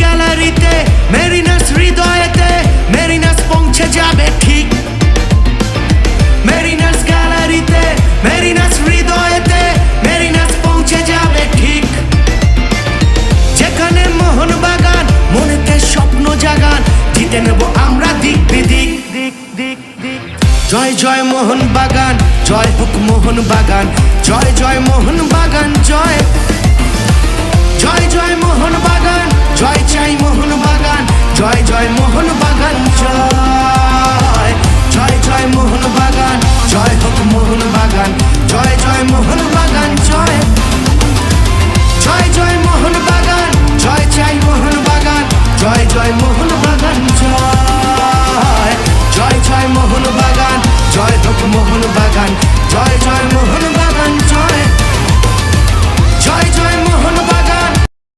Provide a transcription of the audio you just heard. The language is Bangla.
গ্যালারিতে হৃদয়েতে পৌঁছে যাবে ঠিক যেখানে মোহন বাগান স্বপ্ন জাগান, জিতে আমরা দিক জয় জয় মোহন বাগান, জয় হোক মোহন বাগান, জয় জয় মোহন বাগান, জয়। ছয় মোহন বাগান, জয়। ছয় ছয় মোহন বাগান, জয় হোক মোহন বাগান। জয় জয় মোহন